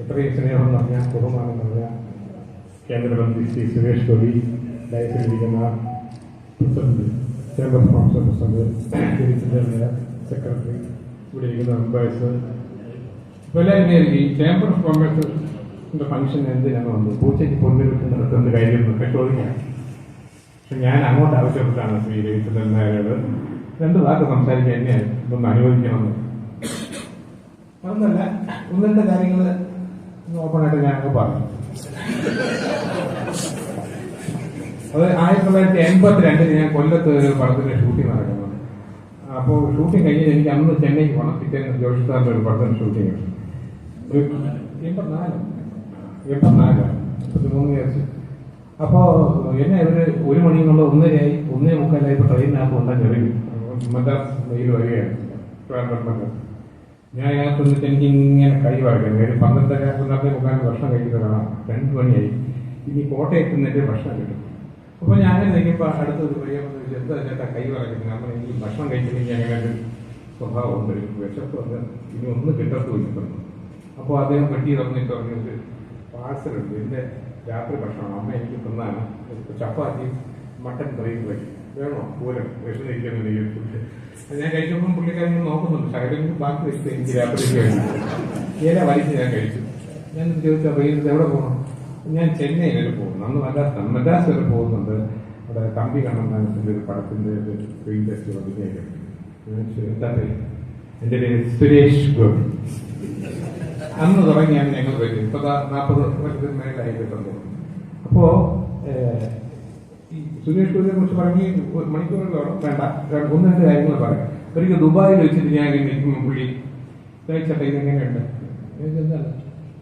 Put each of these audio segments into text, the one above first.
എത്രയും സ്നേഹം നിറഞ്ഞ ബഹുമാനം നിറഞ്ഞ കേന്ദ്രമന്ത്രി Shri Suresh Gopi ഡയസിലിരിക്കുന്ന president chamber of commerce president secretary ഇവിടെ ഇരിക്കുന്ന ഇപ്പോൾ ഈ ചേംബർ ഓഫ് കോമേഴ്സിന്റെ ഫംഗ്ഷൻ എന്തിനാണ് വന്നത്? പൂച്ചയ്ക്ക് പൊന്നിട്ട് നടത്തുന്ന കാര്യം? എന്നൊക്കെ ചോദിക്കാം. പക്ഷെ ഞാൻ അങ്ങോട്ട് ആവശ്യപ്പെട്ടാണ് ശ്രീ രവിചന്ദ്രൻ രണ്ട് വാക്ക് സംസാരിക്കാൻ എന്നെ ഇതൊന്ന് അനുവദിക്കണമെന്ന്. ഒന്ന് രണ്ട് കാര്യങ്ങൾ ഓപ്പണായിട്ട് ഞാൻ അങ്ങ് പറഞ്ഞു. അത് ആയിരത്തി തൊള്ളായിരത്തി എൺപത്തി രണ്ടിന് ഞാൻ കൊല്ലത്ത് ഒരു പടത്തിന്റെ ഷൂട്ടിംഗ് നടക്കുന്നത് അപ്പോൾ ഷൂട്ടിംഗ് കഴിഞ്ഞ് എനിക്ക് അന്ന് ചെന്നൈക്ക് പോകണം പിറ്റേന്ന് ജോഷി സാറിന്റെ ഒരു പടത്തിന്റെ ഷൂട്ടിംഗ് എൺപത്തിനാല്? എൺപത്തിനാല്. അപ്പോ എന്നെ ഇവർ ഒരു മണി എന്നുള്ള ഒന്നരയായി. ഒന്നേ മുക്കാലായി ഇപ്പൊ ട്രെയിനിനകത്ത് കൊണ്ടാൻ ചെറിയ മദ്രാസ് മെയിൽ വരികയാണ്. ട്രിവാൻഡ്രം ഞാൻ അതിനകത്ത് നിന്നിട്ട് എനിക്ക് ഇങ്ങനെ കൈ വഴക്കുന്നത് ഒരു പന്ത്രണ്ടര പന്ത്രണ്ടേ മുക്കാൽ ഭക്ഷണം കഴിക്കുന്ന കാണാം രണ്ട് മണിയായി. ഇനി കോട്ടയത്ത് നിന്നിട്ട് ഭക്ഷണം കിട്ടും. അപ്പൊ ഞാൻ നിൽക്കുമ്പോൾ അടുത്തൊരു ഒരു വന്ന് ചോദിച്ചു, എന്താ ചേട്ടാ കൈ പറയുന്നത് നമ്മൾ ഈ ഭക്ഷണം കഴിച്ചില്ലെങ്കിൽ ഒരു സ്വഭാവം ഉണ്ട് വിശപ്പ് വന്ന് ഇനി ഒന്നും കിട്ടത്തുമില്ല പറഞ്ഞു. അപ്പോൾ അദ്ദേഹം പെട്ടി തുറന്നിട്ട് പറഞ്ഞിട്ട് പാഴ്സലുണ്ട് എന്റെ രാത്രി ഭക്ഷണം. അമ്മ എനിക്ക് തിന്നാണ്. ചപ്പാത്തി മട്ടൻ കറിയും വഴി ഞാൻ കഴിച്ചപ്പോൾ പുള്ളിക്കാരൻ നോക്കുന്നുണ്ട്. ശകലം ബാക്കി വെച്ചിട്ട് എനിക്ക് രാത്രി ഇല വലിച്ച് ഞാൻ കഴിച്ചു. ഞാൻ ചോദിച്ചാൽ വൈകിട്ട് എവിടെ പോകണം ഞാൻ ചെന്നൈയിൽ വരെ പോകുന്നു അന്ന് മദ്രാസ് മദ്രാസ് വരെ പോകുന്നുണ്ട്. അവിടെ തമ്പി കണ്ണന്താനത്തിന്റെ ഒരു പടത്തിന്റെ സ്ക്രീൻ ടെസ്റ്റ് വന്നിട്ട് എന്താ പേര്? എന്റെ പേര് സുരേഷ് ഗോപി. അന്ന് തുടങ്ങിയാണ് ഞങ്ങൾ വരുന്നത് ഇപ്പൊ നാൽപ്പത് വർഷത്തിന് മേലായി കിട്ടുന്നത് അപ്പോ ഏഹ്, ഈ സുരേഷ് കുറിച്ച് പറഞ്ഞ് മണിക്കൂറുകളോളം വേണ്ട. ഒന്ന് രണ്ട് കാര്യങ്ങൾ പറയാം. ഒരിക്കൽ ദുബായിൽ വെച്ചിട്ട് ഞാൻ നിൽക്കുമ്പോൾ പുള്ളി തയ്ച്ചട്ട ഇതെങ്ങനെയുണ്ട്?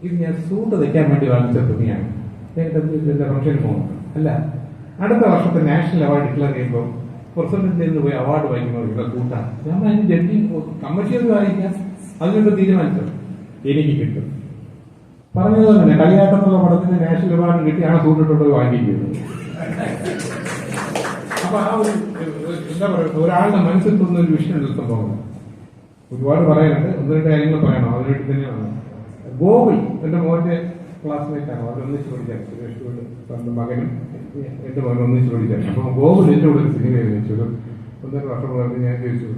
ഇത് ഞാൻ സൂട്ട് തയ്ക്കാൻ വേണ്ടി വാങ്ങിച്ച തുണിയാണ്. ഞാൻ ഫംഗ്ഷന് പോകുന്നു അല്ല അടുത്ത വർഷത്തെ നാഷണൽ അവാർഡ് ഡിക്ലെയർ ചെയ്യുമ്പോൾ പ്രസിഡന്റിൽ നിന്ന് പോയി അവാർഡ് വാങ്ങിക്കുമ്പോൾ കൂട്ടാണ്. ഞാൻ അതിന് ജഡ്ജി കമ്മിറ്റി വായിക്കാം. അതിനൊക്കെ തീരുമാനിച്ചു? എനിക്ക് കിട്ടും. പറഞ്ഞതുപോലെ തന്നെ കളിയാട്ടം എന്നുള്ള പടത്തിന് നാഷണൽ അവാർഡ് കിട്ടിയാണ് ആ സൂട്ടിട്ടുണ്ട് വാങ്ങിക്കുന്നത് അപ്പൊ ആ ഒരു എന്താ പറയുക ഒരാളുടെ മനസ്സിൽ തോന്നുന്ന ഒരു വിഷയം ഉണ്ട് സംഭവം ഒരുപാട് പറയാനുണ്ട് ഒന്ന് രണ്ട് കാര്യങ്ങൾ പറയണം അതിനുവേണ്ടി തന്നെയാണ് ഗോകുൽ എന്റെ മോന്റെ ക്ലാസ്മേറ്റ് ആണ് അവർ ഒന്നിച്ച് സുരേഷ് ഗോകുൽ മകനും എന്റെ മകനും ഒന്നിച്ച് പഠിച്ചാണ് അപ്പൊ ഗോകുൽ എന്റെ കൂടെ ഒരു സിനിമ ചോദിച്ചു ഒന്നര വർഷം മുതൽ ഞാൻ ചോദിച്ചു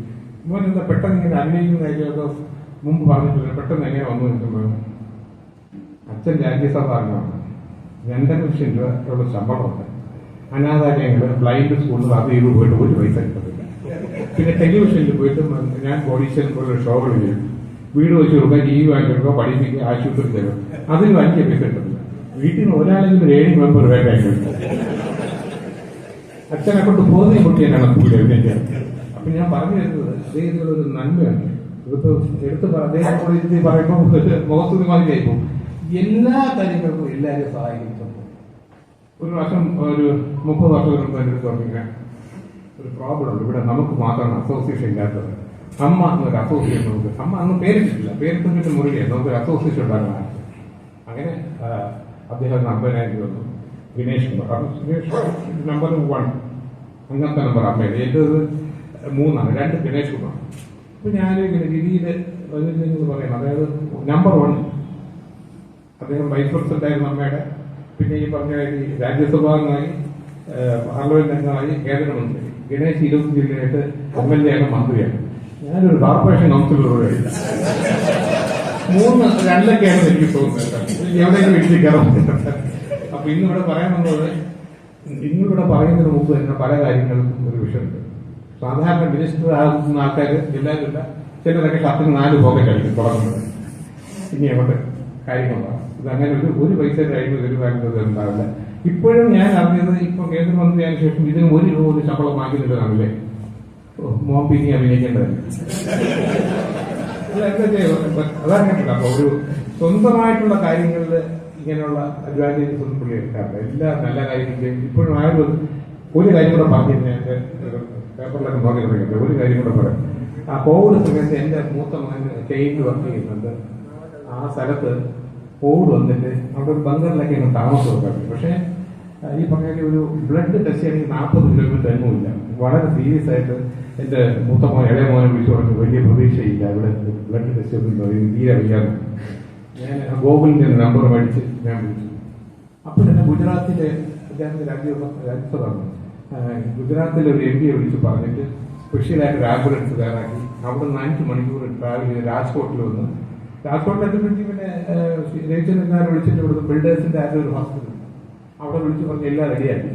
മോൻ എന്താ പെട്ടെന്ന് ഇങ്ങനെ അഭിനയിക്കുന്ന കാര്യമൊക്കെ മുമ്പ് പറഞ്ഞിട്ടില്ല പെട്ടെന്ന് എങ്ങനെ വന്നു നിൽക്കുമ്പോൾ അച്ഛൻ രാജ്യസഭാംഗമാണ്. രണ്ടര ലക്ഷം രൂപയുള്ള ശമ്പളമുണ്ട്. അനാഥാലയങ്ങൾ ബ്ലൈൻഡ് സ്കൂളിൽ അത് ചെയ്ത് പോയിട്ട് ഒരു പൈസ കിട്ടത്തില്ല. പിന്നെ ടെലിവിഷനിൽ പോയിട്ട് ഞാൻ കോടീശ്വരൻ പോലുള്ള ഷോകൾ ചെയ്യും. വീട് വെച്ച് കൊടുക്കുക ടി വി വാങ്ങിക്കുക പഠിപ്പിക്കുക ആശുപത്രി തരും. അതിന് വലിയ പൈസ കിട്ടത്തില്ല. വീട്ടിൽ നിന്ന് ഒരാളെങ്കിലും ഒരു ഏഴ് മെമ്പർ വേണ്ട അച്ഛനെ കൊണ്ട് പോകുന്ന കുട്ടിയാണ് അപ്പൊ ഞാൻ പറഞ്ഞു തരുന്നത് അദ്ദേഹത്തിനുള്ള ഒരു നന്മയാണ്. ഇതിപ്പോ എടുത്ത് അദ്ദേഹം പറയുമ്പോൾ മുഖത്തുനി മാതിരിയായി പോകും എല്ലാ കാര്യങ്ങൾക്കും എല്ലാവരും സഹായിക്കുന്നു ഒരു വർഷം ഒരു മുപ്പത് വർഷം മുമ്പ് ഒരു പ്രോബ്ലം ഉണ്ട്. ഇവിടെ നമുക്ക് മാത്രമാണ് അസോസിയേഷൻ ഇല്ലാത്തത്. അമ്മ എന്നൊരു അസോസിയേഷൻ നമുക്ക് അമ്മ അന്ന് പേരിട്ടിട്ടില്ല. പേരിട്ടിട്ട് മുറിയാണ് നമുക്ക് അസോസിയേഷൻ ഉണ്ടാക്കണം അങ്ങനെ അദ്ദേഹം നമ്പനായി വന്നു വിനേഷ് നമ്പർ വൺ അങ്ങനത്തെ നമ്പർ അമ്മയുടെ. എന്റെ മൂന്നാണ്. രണ്ട് ഗണേഷ് കുമാർ അപ്പൊ ഞാനിങ്ങനെ രീതിയിൽ പറയുന്നത് അതായത് നമ്പർ വൺ അദ്ദേഹം വൈസ് പ്രസിഡന്റായിരുന്നു അമ്മയുടെ. പിന്നെ ഈ പറഞ്ഞ രാജ്യസഭാംഗമായി പാർലമെന്റ് അംഗമായി കേന്ദ്രമന്ത്രി ഗണേശ് ഇരുപത്തി ജില്ലയായിട്ട് എം എൽ എ ആണ് മന്ത്രിയാണ് ഞാനൊരു കോർപ്പറേഷൻ കൗൺസിലറോട് മൂന്ന് രണ്ടൊക്കെയാണ് എനിക്ക് തോന്നുന്നത് എവിടെയെങ്കിലും വീട്ടിൽ കയറാൻ അപ്പൊ ഇന്നിവിടെ പറയാൻ വന്നത് ഇന്നിവിടെ പറയുന്നതിന് മുമ്പ് തന്നെ പല കാര്യങ്ങൾക്കും ഒരു വിഷയമുണ്ട്. സാധാരണ മിനിസ്റ്റർ ആകുന്ന ആൾക്കാർ ജില്ലയിലുള്ള ചിലരൊക്കെ കത്തിന് നാല് പോക്കറ്റ് അടിക്കും തുടങ്ങുന്നത്. ഇനി അങ്ങോട്ട് കാര്യങ്ങളുണ്ടാവും ഇത് അങ്ങനെ ഒരു ഒരു പൈസ ഒരു വരുവാനുള്ളത് ഉണ്ടാവില്ല. ഇപ്പോഴും ഞാൻ അറിഞ്ഞത് ഇപ്പൊ കേന്ദ്രമന്ത്രിയായ ശേഷം ഇതിന് ഒരു രൂപ ഒരു ശമ്പളം വാങ്ങിക്കുന്നില്ലാണല്ലേ മോൻ പിന്നെ അഭിനയിക്കേണ്ടതല്ലേ? അതങ്ങനെയല്ല അപ്പൊ ഒരു സ്വന്തമായിട്ടുള്ള കാര്യങ്ങളിൽ ഇങ്ങനെയുള്ള അഡ്വാന്റേജസ് ഒന്നും പുള്ളി എടുക്കാറില്ല. എല്ലാ നല്ല കാര്യങ്ങളും ഇപ്പോഴും ആരും ഒരു കാര്യം കൂടെ പറഞ്ഞു എന്റെ പേപ്പറിലൊക്കെ പറഞ്ഞിട്ടുണ്ട് ഒരു കാര്യം കൂടെ പറയാം. ആ കോവിഡ് സമയത്ത് എന്റെ മൂത്ത മകൻ ചെയിനിൽ വർക്ക് ചെയ്യുന്നുണ്ട്. ആ സ്ഥലത്ത് കോവിഡ് വന്നിട്ട് അവിടെ ഒരു ബങ്കറിലൊക്കെ ഞങ്ങൾ താമസം ഉണ്ടാക്കി. പക്ഷേ ഈ പറഞ്ഞ ഒരു ബ്ലഡ് ടെസ്റ്റ് ചെയ്യണമെങ്കിൽ നാൽപ്പത് കിലോമീറ്റർ എങ്ങുമില്ല വളരെ സീരിയസ് ആയിട്ട് എന്റെ മൂത്ത മോൻ ഇളയ മോനെ വിളിച്ചു പറഞ്ഞു വലിയ പ്രതീക്ഷയില്ല ഇവിടെ ബ്ലഡ് ടെസ്റ്റ് ഒന്നും തീരെ വയ്യാന്ന് ഞാൻ ഗോകുലിന്റെ നമ്പർ മേടിച്ച് ഞാൻ വിളിച്ചു. അപ്പോൾ തന്നെ ഗുജറാത്തിലെ അദ്ദേഹം രാജ്യസഭ രാജ്യസഭ ഗുജറാത്തിലെ ഒരു എം പിയെ വിളിച്ച് പറഞ്ഞിട്ട് സ്പെഷ്യലായിട്ട് ഒരു ആംബുലൻസ് തയ്യാറാക്കി. അവിടെ നിന്ന് അഞ്ച് മണിക്കൂർ ട്രാവൽ ചെയ്ത് രാജ്കോട്ടിൽ വന്ന് രാജ്കോട്ടിൽ എത്തുമ്പോഴേക്കും പിന്നെ രവിചന്ദ്രനാരെ വിളിച്ചിട്ട് ഇവിടുത്തെ ബിൽഡേഴ്സിന്റെ ആരുടെ ഒരു ഹോസ്പിറ്റൽ അവിടെ വിളിച്ച് പറഞ്ഞ് എല്ലാം റെഡിയാക്കി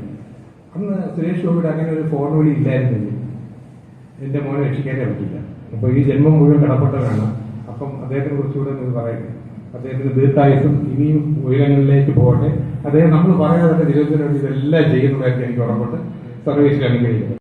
അന്ന് സുരേഷ് ഗോപിയുടെ അങ്ങനെ ഒരു ഫോൺ വിളി ഇല്ലായിരുന്നില്ല എന്റെ മോനെ രക്ഷിക്കാനേ പറ്റില്ല. അപ്പൊ ഈ ജന്മം മുഴുവൻ കടപ്പെട്ടതാണ് അപ്പം അദ്ദേഹത്തിനെ കുറിച്ചുകൂടെ ഒന്ന് പറയട്ടെ അദ്ദേഹത്തിന് ദീർഘായുസും ഇനിയും ഉയരങ്ങളിലേക്ക് പോകട്ടെ. അദ്ദേഹം നമ്മൾ പറയാതെ ദൈവത്തിന് വേണ്ടി ഇതെല്ലാം ചെയ്യുന്നതായിട്ട് എനിക്ക് ഉറപ്പുണ്ട്. സർവീസിൽ അനുഗ്രഹിക്കുന്നത്